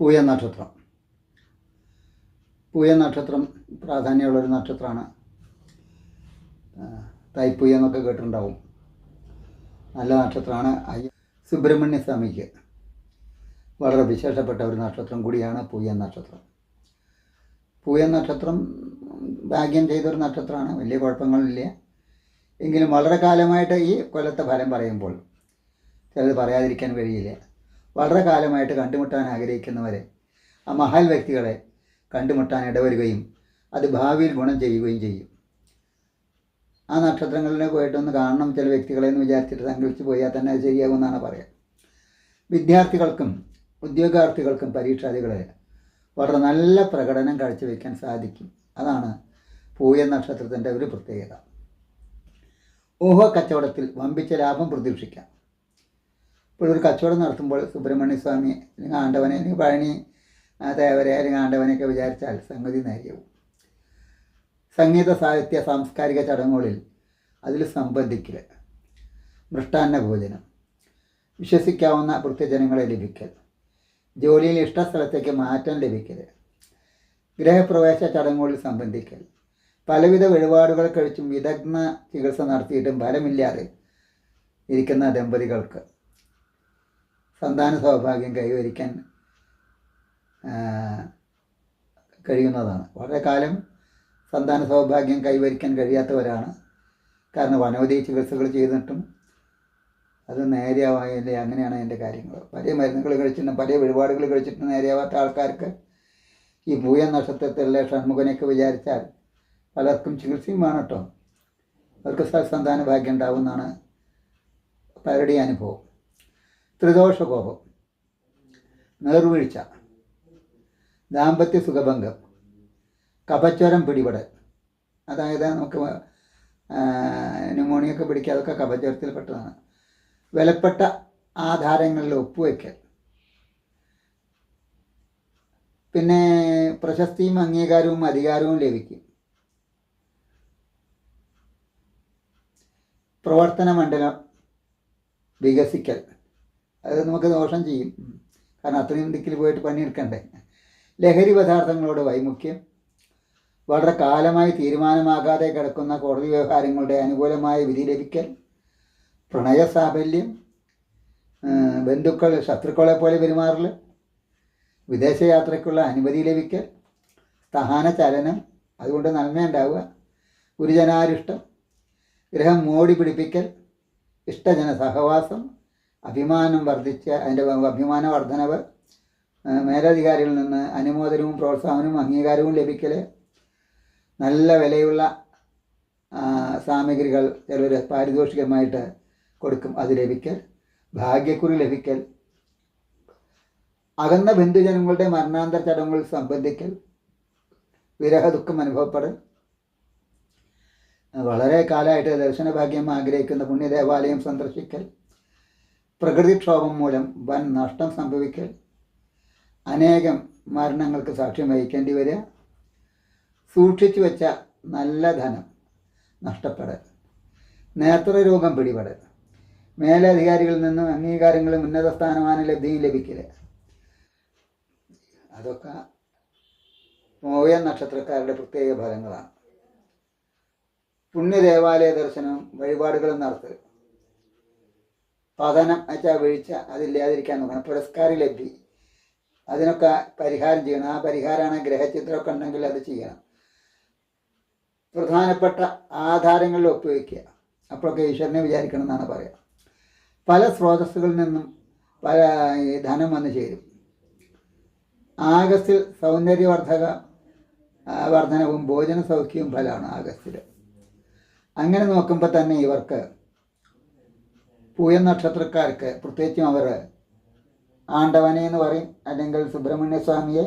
പൂയ നക്ഷത്രം. പൂയ നക്ഷത്രം പ്രാധാന്യമുള്ളൊരു നക്ഷത്രമാണ്. തൈപ്പൂയ എന്നൊക്കെ കേട്ടിട്ടുണ്ടാവും. നല്ല നക്ഷത്രമാണ്. അയ്യ സുബ്രഹ്മണ്യ സ്വാമിക്ക് വളരെ വിശേഷപ്പെട്ട ഒരു നക്ഷത്രം കൂടിയാണ് പൂയ നക്ഷത്രം. പൂയ നക്ഷത്രം ഭാഗ്യം ചെയ്തൊരു നക്ഷത്രമാണ്. വലിയ കുഴപ്പങ്ങളില്ല എങ്കിലും വളരെ കാലമായിട്ട് ഈ കൊല്ലത്തെ ഫലം പറയുമ്പോൾ ചിലത് പറയാതിരിക്കാൻ കഴിയില്ല. വളരെ കാലമായിട്ട് കണ്ടുമുട്ടാൻ ആഗ്രഹിക്കുന്നവരെ ആ മഹാൽ വ്യക്തികളെ കണ്ടുമുട്ടാൻ ഇടവരുകയും അത് ഭാവിയിൽ ഗുണം ചെയ്യുകയും ചെയ്യും. ആ നക്ഷത്രങ്ങളിലെ പോയിട്ടൊന്ന് കാണണം ചില വ്യക്തികളെ എന്ന് വിചാരിച്ചിട്ട് സങ്കല്പിച്ച് പോയാൽ തന്നെ അത് ശരിയാകുമെന്നാണ് പറയുക വിദ്യാർത്ഥികൾക്കും ഉദ്യോഗാർത്ഥികൾക്കും പരീക്ഷാദികളെ വളരെ നല്ല പ്രകടനം കാഴ്ചവെക്കാൻ സാധിക്കും. അതാണ് പൂയ നക്ഷത്രത്തിന്റെ ഒരു പ്രത്യേകത. ഊഹ കച്ചവടത്തിൽ വമ്പിച്ച ലാഭം പ്രതീക്ഷിക്കാം. ഇപ്പോൾ ഒരു കച്ചവടം നടത്തുമ്പോൾ സുബ്രഹ്മണ്യ സ്വാമി അല്ലെങ്കിൽ ആണ്ടവനെ അല്ലെങ്കിൽ പഴനി ദേവരെ അല്ലെങ്കിൽ ആണ്ടവനെയൊക്കെ വിചാരിച്ചാൽ സംഗതി നേരിയാവും. സംഗീത സാഹിത്യ സാംസ്കാരിക ചടങ്ങുകളിൽ അതിൽ സംബന്ധിക്കൽ മൃഷ്ടാന്ന ഭോജനം വിശ്വസിക്കാവുന്ന വൃത്തിജനങ്ങളെ ലഭിക്കൽ ജോലിയിൽ ഇഷ്ടസ്ഥലത്തേക്ക് മാറ്റം ലഭിക്കൽ ഗൃഹപ്രവേശ ചടങ്ങുകളിൽ സംബന്ധിക്കൽ പലവിധ വഴിപാടുകൾ കഴിച്ചും വിദഗ്ധ ചികിത്സ നടത്തിയിട്ടും ഫലമില്ലാതെ ഇരിക്കുന്ന ദമ്പതികൾക്ക് സന്താന സൗഭാഗ്യം കൈവരിക്കാൻ കഴിയുന്നതാണ്. വളരെ കാലം സന്താന സൗഭാഗ്യം കൈവരിക്കാൻ കഴിയാത്തവരാണ്. കാരണം അനവധി ചികിത്സകൾ ചെയ്തിട്ടും അത് നേരെയാവായില്ലേ അങ്ങനെയാണ് അതിന്റെ കാര്യങ്ങൾ. പല മരുന്നുകൾ കഴിച്ചിട്ടും പല വഴിപാടുകൾ കഴിച്ചിട്ടും നേരെയാവാത്ത ആൾക്കാർക്ക് ഈ ഭൂയ നക്ഷത്രത്തിലെ ഷൺമുഖനെയൊക്കെ വിചാരിച്ചാൽ പലർക്കും ചികിത്സയും വേണം കേട്ടോ. അവർക്ക് സന്താന ഭാഗ്യം ഉണ്ടാവുമെന്നാണ് പലരുടെ അനുഭവം. ത്രിദോഷകോപം നേർവീഴ്ച ദാമ്പത്യ സുഖഭംഗം കപച്ചരം പിടിപെടൽ. അതായത് നമുക്ക് ന്യൂമോണിയൊക്കെ പിടിക്കുക അതൊക്കെ കപച്ചരത്തിൽ പെട്ടതാണ്. വിലപ്പെട്ട ആധാരങ്ങളിൽ ഒപ്പുവയ്ക്കൽ പിന്നെ പ്രശസ്തിയും അംഗീകാരവും അധികാരവും ലഭിക്കും. പ്രവർത്തന മണ്ഡലം വികസിക്കൽ. അത് നമുക്ക് ദോഷം ചെയ്യും. കാരണം അത്രയും ദിക്കിൽ പോയിട്ട് പണിയെടുക്കണ്ടേ ലഹരി പദാർത്ഥങ്ങളോട് വൈമുഖ്യം. വളരെ കാലമായി തീരുമാനമാകാതെ കിടക്കുന്ന കോടതി വ്യവഹാരങ്ങളുടെ അനുകൂലമായ വിധി ലഭിക്കൽ. പ്രണയ സാഫല്യം ബന്ധുക്കൾ ശത്രുക്കളെ പോലെ പെരുമാറൽ. വിദേശയാത്രയ്ക്കുള്ള അനുമതി ലഭിക്കൽ. സഹാന ചലനം. അതുകൊണ്ട് നന്മയുണ്ടാവുക ഗുരുജനാരിഷ്ടം. ഗ്രഹം മോടി പിടിപ്പിക്കൽ. ഇഷ്ടജന സഹവാസം. അഭിമാനം വർദ്ധിച്ച് അതിന്റെ അഭിമാന വർധനവ് മേലധികാരികളിൽ നിന്ന് അനുമോദനവും പ്രോത്സാഹനവും അംഗീകാരവും ലഭിക്കൽ നല്ല വിലയുള്ള സാമഗ്രികൾ ചിലർ പാരിതോഷികമായിട്ട് കൊടുക്കും. അത് ലഭിക്കൽ ഭാഗ്യക്കുറി ലഭിക്കൽ അകന്ന ബന്ധുജനങ്ങളുടെ മരണാന്തര ചടങ്ങുകൾ സംബന്ധിക്കൽ വിരഹ ദുഃഖം അനുഭവപ്പെടൽ. വളരെ കാലമായിട്ട് ദർശനഭാഗ്യം ആഗ്രഹിക്കുന്ന പുണ്യദേവാലയം സന്ദർശിക്കൽ. പ്രകൃതിക്ഷോഭം മൂലം വൻ നഷ്ടം സംഭവിക്കൽ. അനേകം മരണങ്ങൾക്ക് സാക്ഷ്യം വഹിക്കേണ്ടി വരിക. സൂക്ഷിച്ചു വെച്ച നല്ല ധനം നഷ്ടപ്പെടൽ. നേത്രരോഗം പിടിപെടൽ. മേലധികാരികളിൽ നിന്നും അംഗീകാരങ്ങളും ഉന്നത സ്ഥാനമാന ലബ്ധിയും ലഭിക്കൽ അതൊക്കെ മോയ നക്ഷത്രക്കാരുടെ പ്രത്യേക ഫലങ്ങളാണ്. പുണ്യദേവാലയ ദർശനവും വഴിപാടുകളും നടത്തുക പതനം വെച്ചാൽ വീഴ്ച അതില്ലാതിരിക്കാൻ നോക്കണം. പുരസ്കാര ലഭ്യ അതിനൊക്കെ പരിഹാരം ചെയ്യണം. ആ പരിഹാരമാണ് ഗ്രഹചിത്രമൊക്കെ ഉണ്ടെങ്കിൽ അത് ചെയ്യണം. പ്രധാനപ്പെട്ട ആധാരങ്ങളിൽ ഒപ്പുവെക്കുക അപ്പോഴൊക്കെ ഈശ്വരനെ വിചാരിക്കണം എന്നാണ് പറയുക. പല സ്രോതസ്സുകളിൽ നിന്നും പല ധനം വന്നു ചേരും. ആഗസ്റ്റിൽ സൗന്ദര്യവർദ്ധക വർധനവും ഭോജന സൗഖ്യവും ഫലമാണ് ആഗസ്റ്റിൽ അങ്ങനെ നോക്കുമ്പോൾ തന്നെ ഇവർക്ക് പൂയ നക്ഷത്രക്കാർക്ക് പ്രത്യേകിച്ചും അവർ ആണ്ടവനെ എന്ന് പറയും അല്ലെങ്കിൽ സുബ്രഹ്മണ്യ സ്വാമിയെ.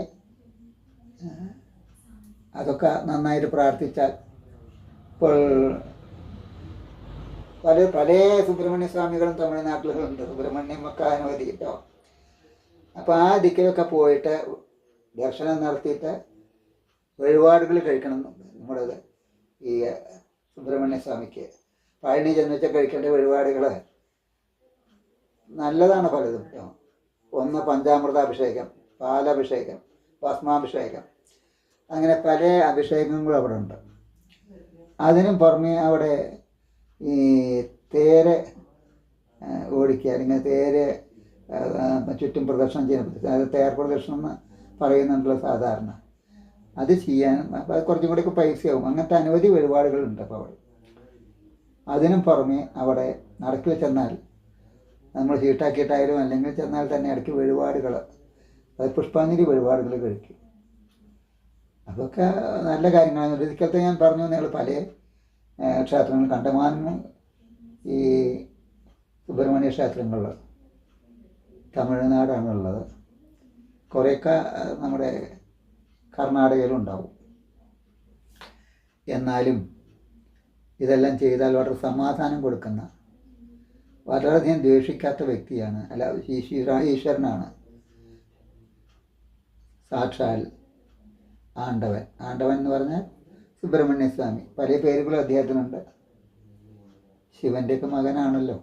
അതൊക്കെ നന്നായിട്ട് പ്രാർത്ഥിച്ചാൽ ഇപ്പോൾ പല പല സുബ്രഹ്മണ്യ സ്വാമികളും തമിഴ്നാട്ടിലുണ്ട്. സുബ്രഹ്മണ്യം ഒക്കെ അനവധി കേട്ടോ അപ്പോൾ ആ ദിക്കിലൊക്കെ പോയിട്ട് ദർശനം നടത്തിയിട്ട് വഴിപാടുകൾ കഴിക്കണം നമ്മുടെ ഈ സുബ്രഹ്മണ്യ സ്വാമിക്ക്. പഴനി ചെന്നുവെച്ചാൽ കഴിക്കേണ്ട വഴിപാടുകൾ നല്ലതാണ് പലതും. ഒന്ന് പഞ്ചാമൃതാഭിഷേകം പാലഭിഷേകം ഭസ്മാഭിഷേകം. അങ്ങനെ പല അഭിഷേകങ്ങളും അവിടെ ഉണ്ട്. അതിനും പുറമെ അവിടെ ഈ തേര് ഓടിക്കുക അല്ലെങ്കിൽ തേര് ചുറ്റും പ്രദർശനം ചെയ്യാൻ പറ്റും അത് തേർ പ്രദർശനം എന്ന് പറയുന്നുണ്ടല്ലോ സാധാരണ. അത് ചെയ്യാൻ അപ്പോൾ അത് കുറച്ചും കൂടി പൈസയാവും. അങ്ങനത്തെ അനവധി വഴിപാടുകളുണ്ട് അപ്പോൾ അവിടെ. അതിനും പുറമെ അവിടെ നടക്കിൽ ചെന്നാൽ നമ്മൾ ചീട്ടാക്കിയിട്ടായാലും അല്ലെങ്കിൽ ചെന്നാൽ തന്നെ ഇടയ്ക്ക് വഴിപാടുകൾ അത് പുഷ്പാഞ്ജലി വഴിപാടുകൾ കഴിക്കും. അതൊക്കെ നല്ല കാര്യങ്ങളാണ്. ഒരിക്കലത്തെ ഞാൻ പറഞ്ഞു നിങ്ങൾ പല ക്ഷേത്രങ്ങൾ കണ്ടമാനം ഈ സുബ്രഹ്മണ്യ ക്ഷേത്രങ്ങളിൽ തമിഴ്നാടാണുള്ളത്. കുറേയൊക്കെ നമ്മുടെ കർണാടകയിലും ഉണ്ടാവും. എന്നാലും ഇതെല്ലാം ചെയ്താൽ വളരെ സമാധാനം കൊടുക്കുന്ന വളരെയധികം ദ്വേഷിക്കാത്ത വ്യക്തിയാണ്. അല്ല ഈശ്വര ഈശ്വരനാണ്. സാക്ഷാൽ ആണ്ടവൻ. ആണ്ടവൻ എന്ന് പറഞ്ഞാൽ സുബ്രഹ്മണ്യ സ്വാമി പല പേരുകളും അദ്ദേഹത്തിനുണ്ട്. ശിവന്റെയൊക്കെ മകനാണല്ലോ.